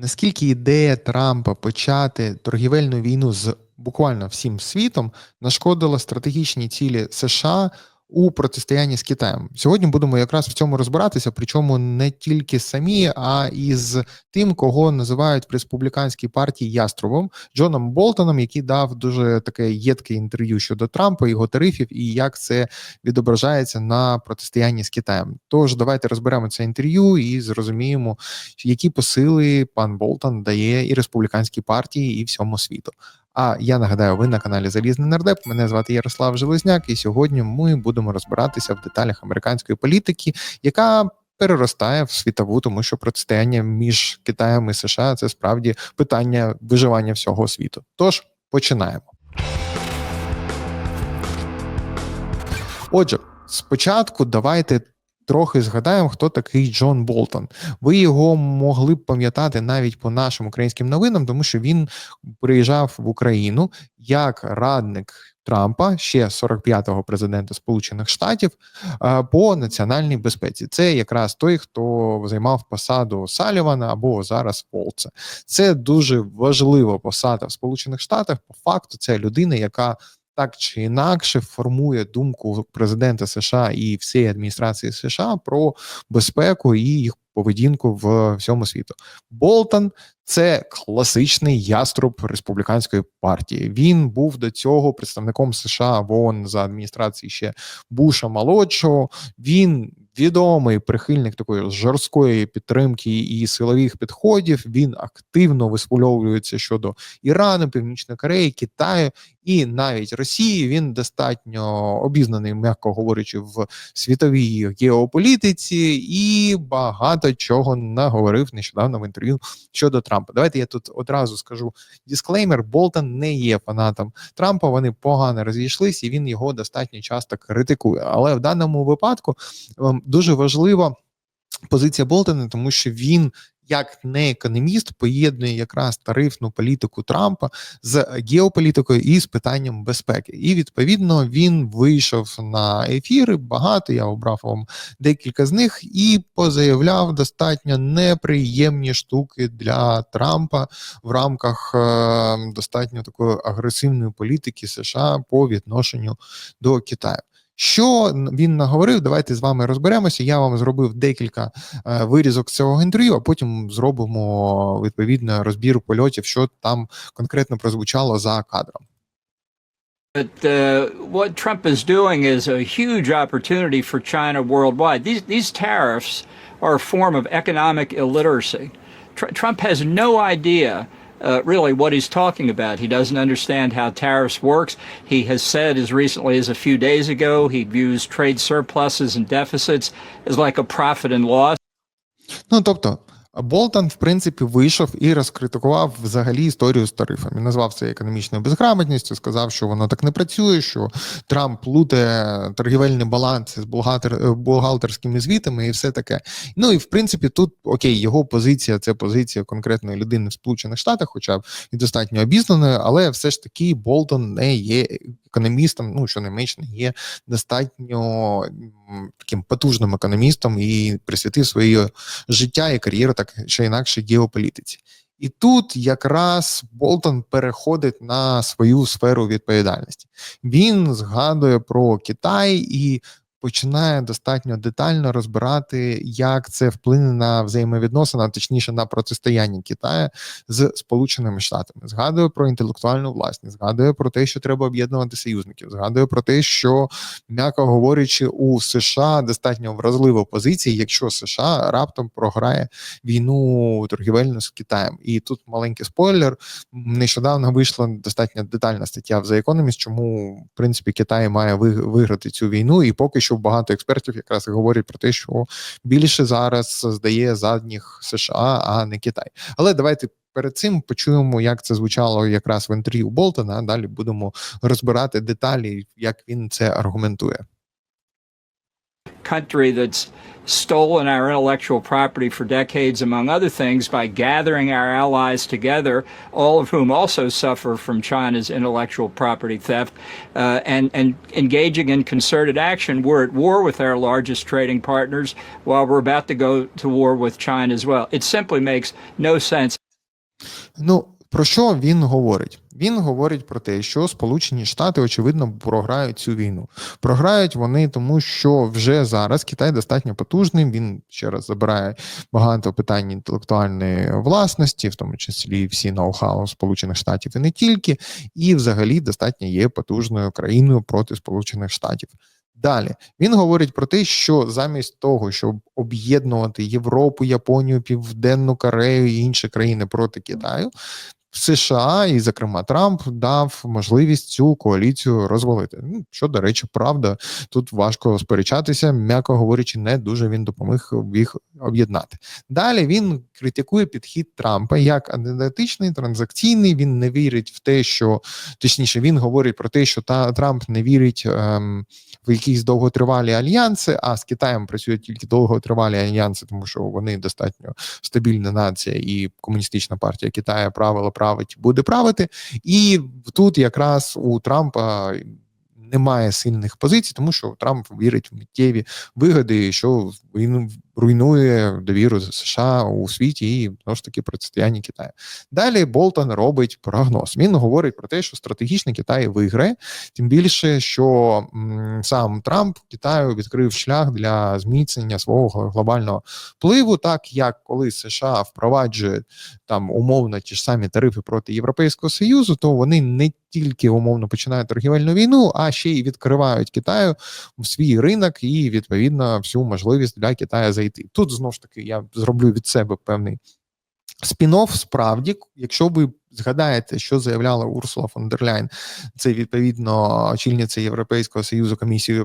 Наскільки ідея Трампа почати торгівельну війну з буквально всім світом нашкодила стратегічні цілі США у протистоянні з Китаєм? Сьогодні будемо якраз в цьому розбиратися, причому не тільки самі, а і з тим, кого називають в республіканській партії яструбом Джоном Болтоном, який дав дуже таке єдке інтерв'ю щодо Трампа, його тарифів і як це відображається на протистоянні з Китаєм. Тож давайте розберемо це інтерв'ю і зрозуміємо, які посили пан Болтон дає і республіканській партії, і всьому світу. А я нагадаю, ви на каналі Залізний Нардеп. Мене звати Ярослав Железняк, і сьогодні ми будемо розбиратися в деталях американської політики, яка переростає в світову, тому що протистояння між Китаєм і США це справді питання виживання всього світу. Тож починаємо. Отже, спочатку давайте трохи згадаємо, хто такий Джон Болтон. Ви його могли б пам'ятати навіть по нашим українським новинам, тому що він приїжджав в Україну як радник Трампа, ще 45-го президента Сполучених Штатів, по національній безпеці. Це якраз той, хто займав посаду Салівана або зараз Волца. Це дуже важлива посада в Сполучених Штатах. По факту, це людина, яка так чи інакше формує думку президента США і всієї адміністрації США про безпеку і їх поведінку в всьому світу. Болтон це класичний яструб республіканської партії. Він був до цього представником США в ООН за адміністрації ще Буша молодшого. Він відомий прихильник такої жорсткої підтримки і силових підходів. Він активно висловлюється щодо Ірану, Північної Кореї, Китаю і навіть Росії. Він достатньо обізнаний, м'яко говорячи, в світовій геополітиці і багато чого наговорив нещодавно в інтерв'ю щодо Трампа. Давайте я тут одразу скажу дисклеймер: Болтон не є фанатом Трампа. Вони погано розійшлись, і він його достатньо часто критикує. Але в даному випадку ем, дуже важлива позиція Болтона, тому що він. Як не економіст поєднує якраз тарифну політику Трампа з геополітикою і з питанням безпеки, і відповідно він вийшов на ефіри. Багато я обрав вам декілька з них і позаявляв достатньо неприємні штуки для Трампа в рамках е, достатньо такої агресивної політики США по відношенню до Китаю. Що він наговорив? Давайте з вами розберемося. Я вам зробив декілька е, вирізок цього інтерв'ю, а потім зробимо відповідно розбір польотів, що там конкретно прозвучало за кадром. But uh, what Trump is doing is a huge opportunity for China worldwide. These these tariffs are a form of economic illiteracy. Tr- Trump has no idea uh, really what he's talking about. He doesn't understand how tariffs works. He has said as recently as a few days ago he views trade surpluses and deficits as like a profit and loss. Ну тобто. Болтон, в принципі, вийшов і розкритикував взагалі історію з тарифами. Назвав це економічною безграмотністю, сказав, що воно так не працює, що Трамп плутає торгівельний баланс з бухгалтер, бухгалтерськими звітами і все таке. Ну і в принципі, тут окей, його позиція це позиція конкретної людини в Сполучених Штатах, хоча б і достатньо обізнаною, але все ж таки Болтон не є економістом, ну що не менш не є достатньо таким потужним економістом і присвятив своє життя і кар'єру так чи інакше геополітиці. І тут якраз Болтон переходить на свою сферу відповідальності. Він згадує про Китай і починає достатньо детально розбирати, як це вплине на взаємовідносини, а точніше на протистояння Китаю з Сполученими Штатами. Згадує про інтелектуальну власність, згадує про те, що треба об'єднувати союзників. Згадує про те, що м'яко говорячи, у США достатньо вразлива позиція, якщо США раптом програє війну торгівельну з Китаєм. І тут маленький спойлер. Нещодавно вийшла достатньо детальна стаття в The Economist, чому в принципі Китай має виграти цю війну, і поки що багато експертів якраз говорять про те, що більше зараз здає задніх США, а не Китай. Але давайте. Перед цим почуємо, як це звучало якраз в інтерв'ю Болтона. Далі будемо розбирати деталі, як він це аргументує. Country that's stolen our intellectual property for decades, among other things, by gathering our allies together, all of whom also suffer from China's intellectual property theft, uh, and, and engaging in concerted action. We're at war with our largest trading partners while we're about to go to war with China as well. It simply makes no sense. Ну про що він говорить? Він говорить про те, що Сполучені Штати очевидно програють цю війну. Програють вони тому, що вже зараз Китай достатньо потужний. Він ще раз забирає багато питань інтелектуальної власності, в тому числі всі ноу-хау Сполучених Штатів і не тільки, і взагалі достатньо є потужною країною проти Сполучених Штатів. Далі він говорить про те, що замість того, щоб об'єднувати Європу, Японію, Південну Корею і інші країни проти Китаю, США і, зокрема, Трамп дав можливість цю коаліцію розвалити. Ну, що, до речі, правда, тут важко сперечатися, м'яко говорячи, не дуже він допоміг їх об'єднати. Далі він критикує підхід Трампа як анекдотичний, транзакційний. Він не вірить в те, що точніше він говорить про те, що та Трамп не вірить ем, в якісь довготривалі альянси, а з Китаєм працюють тільки довготривалі альянси, тому що вони достатньо стабільна нація, і комуністична партія Китаю правила править, буде правити. І тут якраз у Трампа немає сильних позицій, тому що Трамп вірить в миттєві вигоди, що він руйнує довіру США у світі і знову ж таки протистояння Китаю. Далі Болтон робить прогноз. Він говорить про те, що стратегічний Китай виграє, тим більше, що сам Трамп Китаю відкрив шлях для зміцнення свого глобального впливу, так як коли США впроваджує там умовно ті ж самі тарифи проти Європейського союзу, то вони не тільки умовно починають торгівельну війну, а ще й відкривають Китаю свій ринок і відповідно всю можливість для Китаю зайти. Тут знову ж таки я зроблю від себе певний спін-офф. Справді, якщо ви згадаєте, що заявляла Урсула фон дер Ляйн, це відповідно очільниця Європейського союзу комісії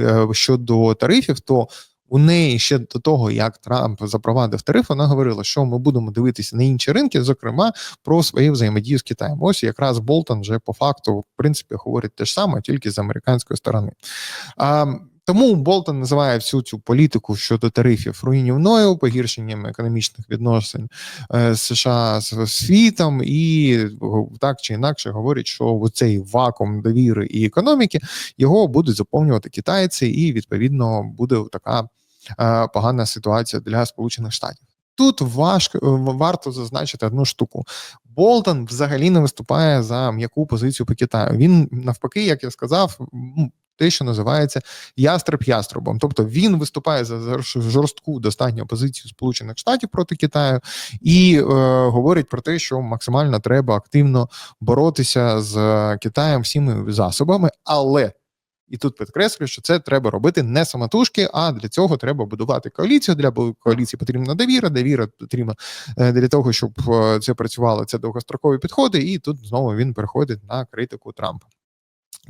е, щодо тарифів, то у неї ще до того, як Трамп запровадив тариф, вона говорила, що ми будемо дивитися на інші ринки, зокрема про свою взаємодію з Китаєм. Ось якраз Болтон вже по факту, в принципі, говорить те ж саме, тільки з американської сторони. А, тому Болтон називає всю цю політику щодо тарифів руйнівною, погіршенням економічних відносин е, США з світом, і так чи інакше говорить, що цей вакуум довіри і економіки його будуть заповнювати китайці, і відповідно буде така е, погана ситуація для Сполучених Штатів. Тут важко варто зазначити одну штуку. Болтон взагалі не виступає за м'яку позицію по Китаю. Він навпаки, як я сказав, те, що називається ястреб ястребом. Тобто він виступає за жорстку достатню позицію Сполучених Штатів проти Китаю і е, говорить про те, що максимально треба активно боротися з Китаєм всіми засобами, але. І тут підкреслюю, що це треба робити не самотужки, а для цього треба будувати коаліцію. Для коаліції потрібна довіра. Довіра потрібна для того, щоб це працювало. Це довгострокові підходи, і тут знову він переходить на критику Трампа.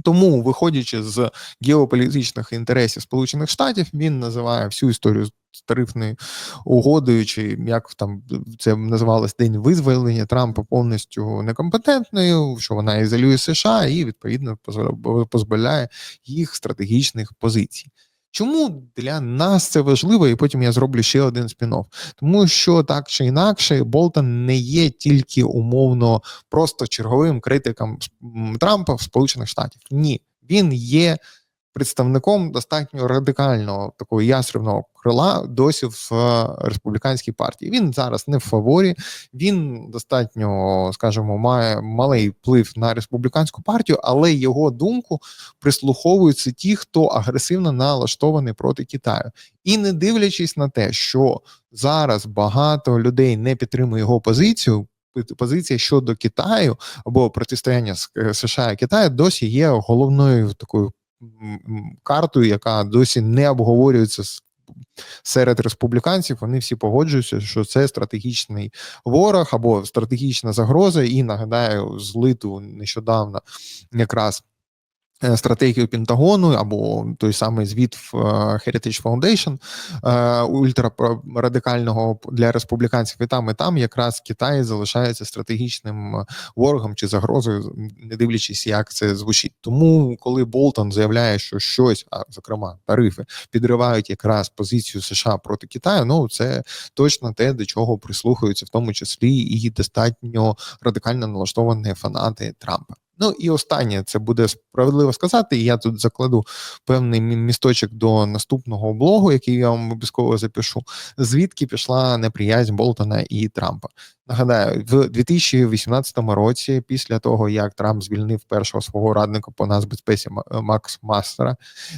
Тому, виходячи з геополітичних інтересів Сполучених Штатів, він називає всю історію з тарифною угодою, чи як там це називалось день визволення Трампа повністю некомпетентною, що вона ізолює США і відповідно позбавляє їх стратегічних позицій. Чому для нас це важливо, і потім я зроблю ще один спін-офф. Тому що так чи інакше, Болтон не є тільки умовно просто черговим критиком Трампа в Сполучених Штатів. Ні, він є представником достатньо радикального такого ястребного крила досі в е, республіканській партії. Він зараз не в фаворі, він достатньо, скажімо, має малий вплив на республіканську партію, але його думку прислуховуються ті, хто агресивно налаштований проти Китаю, і не дивлячись на те, що зараз багато людей не підтримує його позицію. Позиція щодо Китаю або протистояння е, США і Китаю досі є головною такою картою, яка досі не обговорюється серед республіканців. Вони всі погоджуються, що це стратегічний ворог або стратегічна загроза. І нагадаю, злиту нещодавно якраз. Е, стратегію Пентагону або той самий звіт в е, Heritage Foundation е, ультрарадикального для республіканців, і там і там якраз Китай залишається стратегічним ворогом чи загрозою, не дивлячись, як це звучить. Тому, коли Болтон заявляє, що щось, а зокрема тарифи, підривають якраз позицію США проти Китаю, ну це точно те, до чого прислухаються, в тому числі і достатньо радикально налаштовані фанати Трампа. Ну і останнє це буде справедливо сказати. І я тут закладу певний місточок до наступного блогу, який я вам обов'язково запишу. Звідки пішла неприязнь Болтона і Трампа? Нагадаю, в 2018 році, після того як Трамп звільнив першого свого радника по нацбезпеці Ма- Макс Мастера,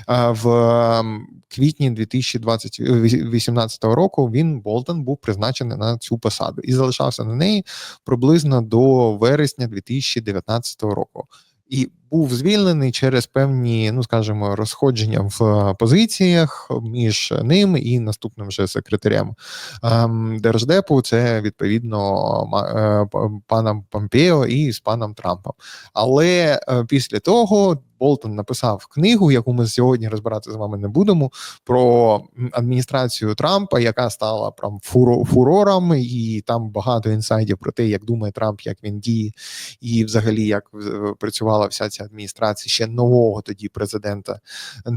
е, в ем, квітні 2018 року він Болтон був призначений на цю посаду і залишався на неї приблизно до вересня 2019 року. І був звільнений через певні, ну скажімо, розходження в е, позиціях між ним і наступним же секретарем ем, держдепу. Це відповідно е, паном Помпео і з паном Трампом. Але е, після того Болтон написав книгу, яку ми сьогодні розбирати з вами не будемо, про адміністрацію Трампа, яка стала прям фуро, фурором, і там багато інсайдів про те, як думає Трамп, як він діє, і взагалі як працювала вся ця адміністрація ще нового тоді президента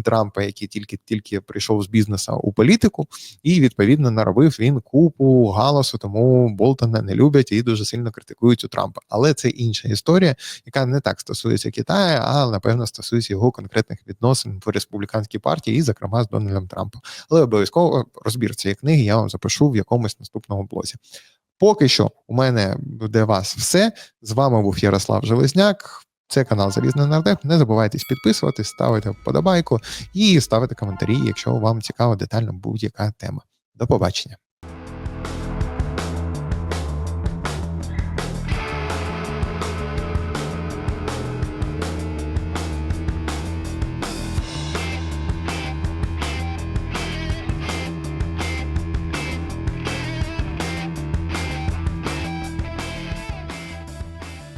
Трампа, який тільки тільки прийшов з бізнесу у політику, і відповідно наробив він купу галасу, тому Болтона не люблять і дуже сильно критикують у Трампа. Але це інша історія, яка не так стосується Китаю, а напевно стосується його конкретних відносин в республіканській партії, і зокрема з Дональдом Трампом. Але обов'язково розбір цієї книги я вам запишу в якомусь наступному блозі. Поки що у мене для вас все. З вами був Ярослав Железняк. Це канал Залізний Нардеп. Не забувайтесь підписуватись, ставити вподобайку і ставити коментарі, якщо вам цікава детально будь-яка тема. До побачення.